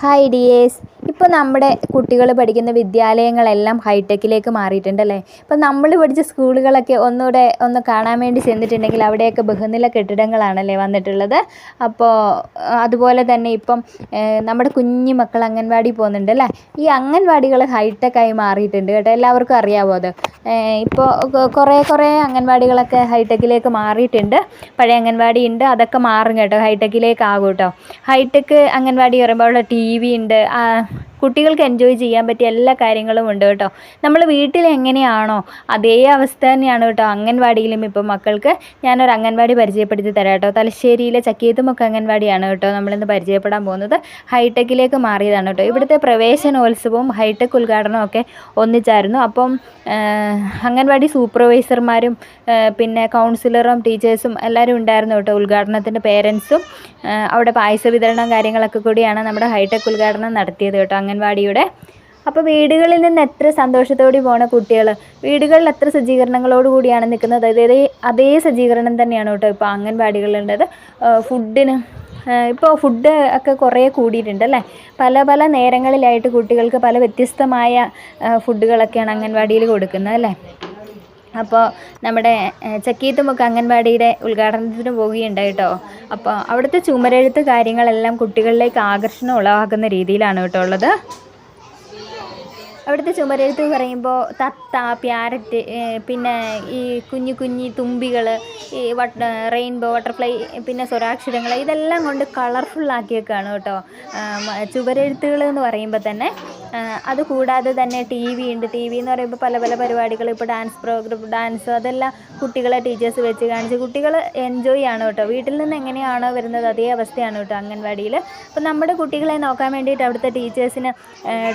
Hi dears ഇപ്പോൾ നമ്മുടെ കുട്ടികൾ പഠിക്കുന്ന വിദ്യാലയങ്ങളെല്ലാം ഹൈടെക്കിലേക്ക് മാറിയിട്ടുണ്ടല്ലേ? ഇപ്പോൾ നമ്മൾ പഠിച്ച സ്കൂളുകളൊക്കെ ഒന്നുകൂടെ ഒന്ന് കാണാൻ വേണ്ടി ചെന്നിട്ടുണ്ടെങ്കിൽ അവിടെയൊക്കെ ബഹുനില കെട്ടിടങ്ങളാണല്ലേ വന്നിട്ടുള്ളത്. അപ്പോൾ അതുപോലെ തന്നെ ഇപ്പം നമ്മുടെ കുഞ്ഞു മക്കൾ അംഗൻവാടി പോകുന്നുണ്ട് അല്ലേ ഈ അംഗൻവാടികൾ ഹൈടെക്കായി മാറിയിട്ടുണ്ട് കേട്ടോ. എല്ലാവർക്കും അറിയാമോ അത്? ഇപ്പോൾ കുറേ കുറേ അംഗൻവാടികളൊക്കെ ഹൈടെക്കിലേക്ക് മാറിയിട്ടുണ്ട്. പഴയ അംഗൻവാടി ഉണ്ട് അതൊക്കെ മാറും കേട്ടോ. ഹൈടെക്കിലേക്ക് ആകും കേട്ടോ. ഹൈടെക്ക് അംഗൻവാടി പറയുമ്പോൾ അവിടെ ടി വി ഉണ്ട് കുട്ടികൾക്ക് എൻജോയ് ചെയ്യാൻ പറ്റിയ എല്ലാ കാര്യങ്ങളും ഉണ്ട് കേട്ടോ. നമ്മൾ വീട്ടിൽ എങ്ങനെയാണോ അതേ അവസ്ഥ തന്നെയാണ് കേട്ടോ അംഗൻവാടിയിലും ഇപ്പോൾ മക്കൾക്ക്. ഞാനൊരു അംഗൻവാടി പരിചയപ്പെടുത്തി തരാം കേട്ടോ. തലശ്ശേരിയിലെ ചക്കീത്തുമുക്ക് അംഗൻവാടിയാണ് കേട്ടോ നമ്മളിന്ന് പരിചയപ്പെടാൻ പോകുന്നത്. ഹൈടെക്കിലേക്ക് മാറിയതാണ് കേട്ടോ. ഇവിടുത്തെ പ്രവേശനോത്സവവും ഹൈടെക് ഉദ്ഘാടനവും ഒക്കെ ഒന്നിച്ചായിരുന്നു. അപ്പം അംഗൻവാടി സൂപ്പർവൈസർമാരും പിന്നെ കൗൺസിലറും ടീച്ചേഴ്സും എല്ലാവരും ഉണ്ടായിരുന്നു കേട്ടോ ഉദ്ഘാടനത്തിന്റെ പേരൻസും അവിടെ പായസ വിതരണം കാര്യങ്ങളൊക്കെ കൂടിയാണ് നമ്മുടെ ഹൈടെക് ഉദ്ഘാടനം നടത്തിയത് കേട്ടോ. അംഗൻവാടിയുടെ. അപ്പോൾ വീടുകളിൽ നിന്ന് എത്ര സന്തോഷത്തോടെ പോണ കുട്ടികൾ വീടുകളിൽ എത്ര സജ്ജീകരണങ്ങളോട് കൂടിയാണ് നിൽക്കുന്നത്? അതേ അതേ സജ്ജീകരണം തന്നെയാണ് കേട്ടോ ഇപ്പോൾ അംഗൻവാടികളിലുള്ളത്. ഫുഡിന് ഇപ്പോൾ ഫുഡ് ഒക്കെ കുറേ കൂടിയിട്ടുണ്ട് അല്ലേ? പല പല നേരങ്ങളിലായിട്ട് കുട്ടികൾക്ക് പല വ്യത്യസ്തമായ ഫുഡുകളൊക്കെയാണ് അംഗൻവാടിയിൽ കൊടുക്കുന്നത് അല്ലേ? അപ്പോൾ നമ്മുടെ ചക്കീത്തുമുക്ക് അംഗൻവാടിയുടെ ഉദ്ഘാടനത്തിന് പോവുകയുണ്ടായി കേട്ടോ. അപ്പോൾ അവിടുത്തെ ചുമരെഴുത്ത് കാര്യങ്ങളെല്ലാം കുട്ടികളിലേക്ക് ആകർഷണം ഉളവാക്കുന്ന രീതിയിലാണ് കേട്ടോ ഉള്ളത്. അവിടുത്തെ ചുമരെഴുത്ത് പറയുമ്പോൾ തത്ത പ്യാരറ്റ് പിന്നെ ഈ കുഞ്ഞു കുഞ്ഞി തുമ്പികൾ ഈ വട്ട റെയിൻബോ ബട്ടർഫ്ലൈ പിന്നെ സ്വരാക്ഷരങ്ങൾ ഇതെല്ലാം കൊണ്ട് കളർഫുള്ളാക്കിയേക്കാണ് കേട്ടോ. ചുവരെഴുത്തുകൾ എന്ന് പറയുമ്പോൾ തന്നെ ആ, അത് കൂടാതെ തന്നെ ടി വി ഉണ്ട്. ടി വി എന്ന് പറയുമ്പോൾ പല പല പരിപാടികൾ. ഇപ്പോൾ ഡാൻസ് പ്രോഗ്രാം ഡാൻസ് അതെല്ലാം കുട്ടികളെ ടീച്ചേഴ്സ് വെച്ച് കാണിച്ച് കുട്ടികൾ എൻജോയ് ആണ് കേട്ടോ. വീട്ടിൽ നിന്ന് എങ്ങനെയാണോ വരുന്നത് അതേ അവസ്ഥയാണ് കേട്ടോ അംഗൻവാടിയിൽ അപ്പോൾ നമ്മുടെ കുട്ടികളെ നോക്കാൻ വേണ്ടിയിട്ട് അവിടുത്തെ ടീച്ചേഴ്സിന്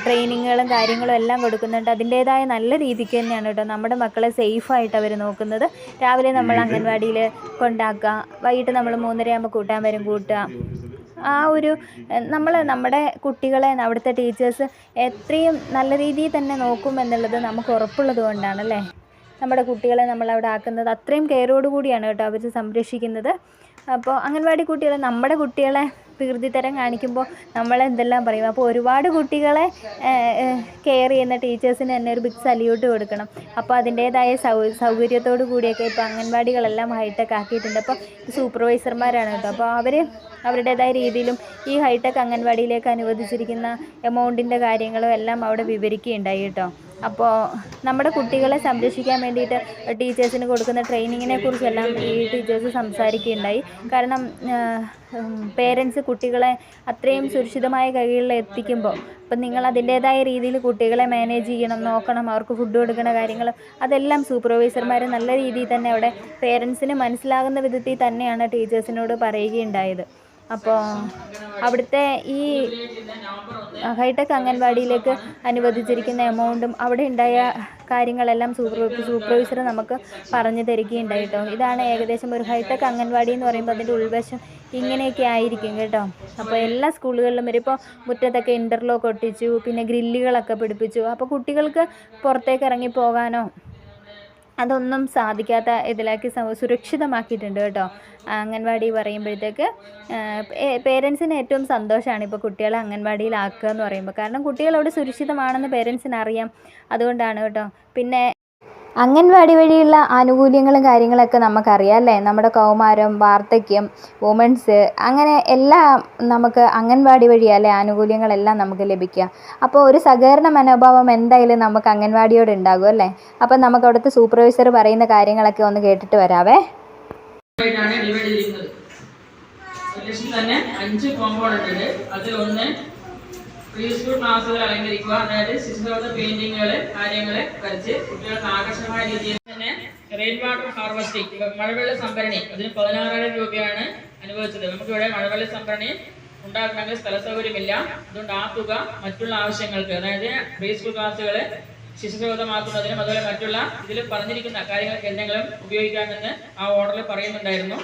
ട്രെയിനിങ്ങുകളും കാര്യങ്ങളും എല്ലാം കൊടുക്കുന്നുണ്ട്. അതിന്റേതായ നല്ല രീതിക്ക് തന്നെയാണ് കേട്ടോ നമ്മുടെ മക്കളെ സേഫായിട്ട് അവർ നോക്കുന്നത്. രാവിലെ നമ്മൾ അംഗൻവാടിയിൽ കൊണ്ടാക്കുക. വൈകിട്ട് നമ്മൾ മൂന്നരയാകുമ്പോൾ കൂട്ടാൻ വരും കൂട്ടുക. ആ ഒരു നമ്മൾ നമ്മുടെ കുട്ടികളെ അവിടുത്തെ ടീച്ചേഴ്സ് എത്രയും നല്ല രീതിയിൽ തന്നെ നോക്കും എന്നുള്ളത് നമുക്ക് ഉറപ്പുള്ളത് കൊണ്ടാണല്ലേ? നമ്മുടെ കുട്ടികളെ നമ്മൾ അവിടെ ആക്കുന്നത്. അത്രയും കെയറോടുകൂടിയാണ് കേട്ടോ അവർ സംരക്ഷിക്കുന്നത്. അപ്പോൾ അംഗൻവാടി കുട്ടികളെ നമ്മുടെ കുട്ടികളെ പ്രകൃതിതരം കാണിക്കുമ്പോൾ നമ്മളെന്തെല്ലാം പറയും? അപ്പോൾ ഒരുപാട് കുട്ടികളെ കെയർ ചെയ്യുന്ന ടീച്ചേഴ്സിന് തന്നെ ഒരു ബിഗ് സല്യൂട്ട് കൊടുക്കണം. അപ്പോൾ അതിന്റേതായ സൗ സൗകര്യത്തോടു കൂടിയൊക്കെ ഇപ്പോൾ അംഗൻവാടികളെല്ലാം ഹൈടെക് ആക്കിയിട്ടുണ്ട്. അപ്പോൾ സൂപ്പർവൈസർമാരാണ് കേട്ടോ. അപ്പോൾ അവർ അവരുടേതായ രീതിയിലും ഈ ഹൈടെക് അംഗൻവാടിയിലേക്ക് അനുവദിച്ചിരിക്കുന്ന എമൗണ്ടിന്റെ കാര്യങ്ങളും എല്ലാം അവിടെ വിവരിക്കുകയുണ്ടായി കേട്ടോ. അപ്പോൾ നമ്മുടെ കുട്ടികളെ സംരക്ഷിക്കാൻ വേണ്ടിയിട്ട് ടീച്ചേഴ്സിന് കൊടുക്കുന്ന ട്രെയിനിങ്ങിനെ കുറിച്ചെല്ലാം ഈ ടീച്ചേഴ്സ് സംസാരിക്കുകയുണ്ടായി. കാരണം പേരൻസ് കുട്ടികളെ അത്രയും സുരക്ഷിതമായ കൈകളിൽ എത്തിക്കുമ്പോൾ അപ്പം നിങ്ങൾ അതിന്റേതായ രീതിയിൽ കുട്ടികളെ മാനേജ് ചെയ്യണം നോക്കണം അവർക്ക് ഫുഡ് കൊടുക്കണ കാര്യങ്ങൾ അതെല്ലാം സൂപ്പർവൈസർമാർ നല്ല രീതിയിൽ തന്നെ അവിടെ പേരൻസിന് മനസ്സിലാകുന്ന വിധത്തിൽ തന്നെയാണ് ടീച്ചേഴ്സിനോട് പറയുകയുണ്ടായത്. അപ്പോൾ അവിടുത്തെ ഈ ഹൈടെക് അംഗൻവാടിയിലേക്ക് അനുവദിച്ചിരിക്കുന്ന എമൗണ്ടും അവിടെ ഉണ്ടായ കാര്യങ്ങളെല്ലാം സൂപ്പർ സൂപ്പർവൈസർ നമുക്ക് പറഞ്ഞു തരികയുണ്ടായി കേട്ടോ. ഇതാണ് ഏകദേശം ഒരു ഹൈടെക് അംഗൻവാടി എന്ന് പറയുമ്പോൾ അതിന്റെ ഉൾവശം ഇങ്ങനെയൊക്കെ ആയിരിക്കും കേട്ടോ. അപ്പോൾ എല്ലാ സ്കൂളുകളിലും വരും ഇപ്പോൾ മുറ്റത്തൊക്കെ ഇന്റർലോക്ക് ഒട്ടിച്ചു പിന്നെ ഗ്രില്ലുകളൊക്കെ പിടിപ്പിച്ചു. അപ്പോൾ കുട്ടികൾക്ക് പുറത്തേക്ക് ഇറങ്ങി പോകാനോ അതൊന്നും സാധിക്കാത്ത ഇതിലാക്കി സുരക്ഷിതമാക്കിയിട്ടുണ്ട് കേട്ടോ. അംഗൻവാടി പറയുമ്പോഴത്തേക്ക് പേരൻസിന് ഏറ്റവും സന്തോഷമാണ് ഇപ്പോൾ കുട്ടികളെ അംഗൻവാടിയിലാക്കുക എന്ന് പറയുമ്പോൾ കാരണം കുട്ടികൾ അവിടെ സുരക്ഷിതമാണെന്ന് പേരൻസിന് അറിയാം. അതുകൊണ്ടാണ് കേട്ടോ. പിന്നെ അംഗൻവാടി വഴിയുള്ള ആനുകൂല്യങ്ങളും കാര്യങ്ങളൊക്കെ നമുക്കറിയാം അല്ലേ? നമ്മുടെ കൗമാരം വാർദ്ധക്യം വുമൻസ് അങ്ങനെ എല്ലാം നമുക്ക് അംഗൻവാടി വഴിയല്ലേ ആനുകൂല്യങ്ങളെല്ലാം നമുക്ക് ലഭിക്കുക. അപ്പോൾ ഒരു സഹകരണ മനോഭാവം എന്തായാലും നമുക്ക് അംഗൻവാടിയോട് ഉണ്ടാകും അല്ലേ? അപ്പം നമുക്ക് അവിടുത്തെ സൂപ്പർവൈസർ പറയുന്ന കാര്യങ്ങളൊക്കെ ഒന്ന് കേട്ടിട്ട് വരാവേ. തന്നെ അഞ്ച് കോമ്പൗണ്ട് ഉണ്ട്. അതിലൊന്ന് പ്രീ സ്കൂൾ ക്ലാസ്സുകൾ അലങ്കരിക്കുക അതായത് ശിശുസൗഹൃദ പെയിന്റിങ്ങുകൾ കാര്യങ്ങൾ വരച്ച് കുട്ടികൾക്ക് ആകർഷകമായ രീതിയിൽ തന്നെ റെയിൻ വാട്ടർ ഹാർവസ്റ്റിംഗ് മഴവെള്ള സംഭരണി അതിന് പതിനാറായിരം രൂപയാണ് അനുവദിച്ചത്. നമുക്കിവിടെ മഴവെള്ള സംഭരണി ഉണ്ടാക്കണമെങ്കിൽ സ്ഥല സൗകര്യമില്ല അതുകൊണ്ട് ആ തുക മറ്റുള്ള ആവശ്യങ്ങൾക്ക് അതായത് പ്രീ സ്കൂൾ ക്ലാസ്സുകൾ ശിശുസൗഹൃദമാക്കുന്നതിനും അതുപോലെ മറ്റുള്ള ഇതിൽ പറഞ്ഞിരിക്കുന്ന കാര്യങ്ങൾക്ക് എന്തെങ്കിലും ഉപയോഗിക്കാമെന്ന് ആ ഓർഡറിൽ പറയുന്നുണ്ടായിരുന്നു.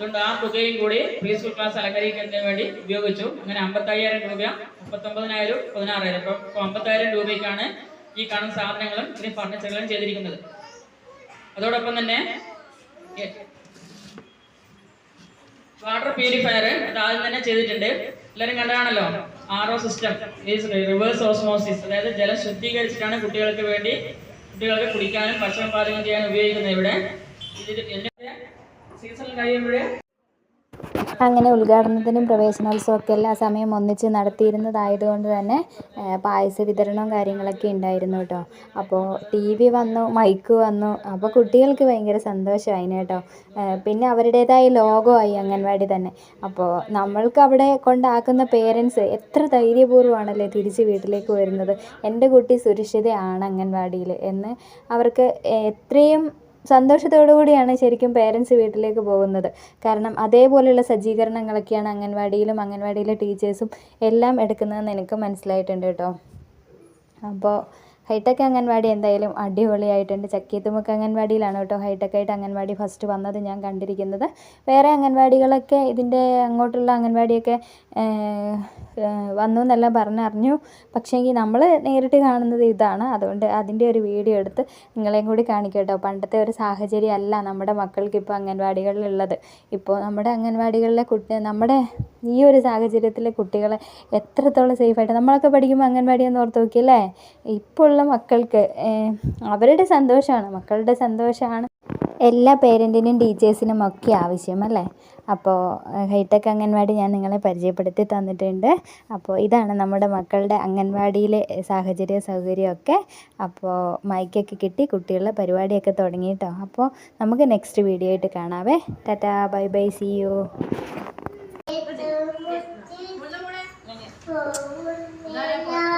അതുകൊണ്ട് ആ തുകയും കൂടി പ്രീ സ്കൂൾ ക്ലാസ് അലങ്കരിക്കുന്നതിന് വേണ്ടി ഉപയോഗിച്ചു. അങ്ങനെ അമ്പത്തയ്യായിരം രൂപ മുപ്പത്തൊമ്പതിനായിരം പതിനാറായിരം. അപ്പൊ ഇപ്പോൾ അമ്പത്തായിരം രൂപയ്ക്കാണ് ഈ കാണുന്ന സാധനങ്ങളും ഇതിന് ഫർണിച്ചറുകളും ചെയ്തിരിക്കുന്നത്. അതോടൊപ്പം തന്നെ വാട്ടർ പ്യൂരിഫയർ അത് ആദ്യം തന്നെ ചെയ്തിട്ടുണ്ട്. എല്ലാവരും കണ്ടതാണല്ലോ? R O system reverse osmosis അതായത് ജലം ശുദ്ധീകരിച്ചിട്ടാണ് കുട്ടികൾക്ക് വേണ്ടി കുട്ടികൾക്ക് കുടിക്കാനും ഭക്ഷണം പാചകം ചെയ്യാനും ഉപയോഗിക്കുന്നത് ഇവിടെ. സീസൺ അങ്ങനെ ഉദ്ഘാടനത്തിനും പ്രവേശനോത്സവമൊക്കെ എല്ലാ സമയം ഒന്നിച്ച് നടത്തിയിരുന്നതായതുകൊണ്ട് തന്നെ പായസ വിതരണവും കാര്യങ്ങളൊക്കെ ഉണ്ടായിരുന്നു കേട്ടോ. അപ്പോൾ ടി വി വന്നു മൈക്ക് വന്നു. അപ്പോൾ കുട്ടികൾക്ക് ഭയങ്കര സന്തോഷമായിന് കേട്ടോ. പിന്നെ അവരുടേതായ ആയി അംഗൻവാടി തന്നെ. അപ്പോൾ നമ്മൾക്ക് അവിടെ കൊണ്ടാക്കുന്ന പേരൻസ് എത്ര ധൈര്യപൂർവമാണല്ലേ തിരിച്ച് വീട്ടിലേക്ക് വരുന്നത്? എന്റെ കുട്ടി സുരക്ഷിതയാണ് അംഗൻവാടിയിൽ എന്ന് അവർക്ക് എത്രയും സന്തോഷത്തോടു കൂടിയാണ് ശരിക്കും പേരൻസ് വീട്ടിലേക്ക് പോകുന്നത്. കാരണം അതേപോലെയുള്ള സജ്ജീകരണങ്ങളൊക്കെയാണ് അംഗൻവാടിയിലും അംഗൻവാടിയിലെ ടീച്ചേഴ്സും എല്ലാം എടുക്കുന്നതെന്ന് എനിക്ക് മനസ്സിലായിട്ടുണ്ട് കേട്ടോ. അപ്പോൾ ഹൈടെക് അംഗൻവാടി എന്തായാലും അടിപൊളിയായിട്ടുണ്ട്. ചക്കിയത്തുമുക്ക് അംഗൻവാടിയിലാണ് കേട്ടോ ഹൈടെക് ആയിട്ട് അംഗൻവാടി ഫസ്റ്റ് വന്നത് ഞാൻ കണ്ടിരിക്കുന്നത്. വേറെ അംഗൻവാടികളൊക്കെ ഇതിന്റെ അങ്ങോട്ടുള്ള അംഗൻവാടിയൊക്കെ വന്നു എന്നെല്ലാം പറഞ്ഞറിഞ്ഞു. പക്ഷേങ്കിൽ നമ്മൾ നേരിട്ട് കാണുന്നത് ഇതാണ്. അതുകൊണ്ട് അതിന്റെ ഒരു വീഡിയോ എടുത്ത് നിങ്ങളെയും കൂടി കാണിക്കട്ടോ കേട്ടോ. പണ്ടത്തെ ഒരു സാഹചര്യം അല്ല നമ്മുടെ മക്കൾക്ക് ഇപ്പോൾ അംഗൻവാടികളിലുള്ളത്. ഇപ്പോൾ നമ്മുടെ അംഗൻവാടികളിലെ കുട്ടി നമ്മുടെ ഈ ഒരു സാഹചര്യത്തിലെ കുട്ടികളെ എത്രത്തോളം സേഫായിട്ട് നമ്മളൊക്കെ പഠിക്കുമ്പോൾ അംഗൻവാടി എന്ന് ഓർത്ത് നോക്കിയല്ലേ? ഇപ്പോൾ ഉള്ള മക്കൾക്ക് അവരുടെ സന്തോഷമാണ്. മക്കളുടെ സന്തോഷമാണ്. എല്ലാ പേരന്റിനും ടീച്ചേഴ്സിനും ഒക്കെ ആവശ്യം അല്ലേ? അപ്പോൾ ഹൈടെക് അംഗൻവാടി ഞാൻ നിങ്ങളെ പരിചയപ്പെടുത്തി തന്നിട്ടുണ്ട്. അപ്പോൾ ഇതാണ് നമ്മുടെ മക്കളുടെ അംഗൻവാടിയിലെ സാഹചര്യ സൗകര്യമൊക്കെ അപ്പോൾ മൈക്കൊക്കെ കിട്ടി കുട്ടികളുടെ പരിപാടിയൊക്കെ തുടങ്ങി കേട്ടോ അപ്പോൾ നമുക്ക് നെക്സ്റ്റ് വീഡിയോ ആയിട്ട് കാണാവേ. Tata bye bye see you. പോകുന്നില്ല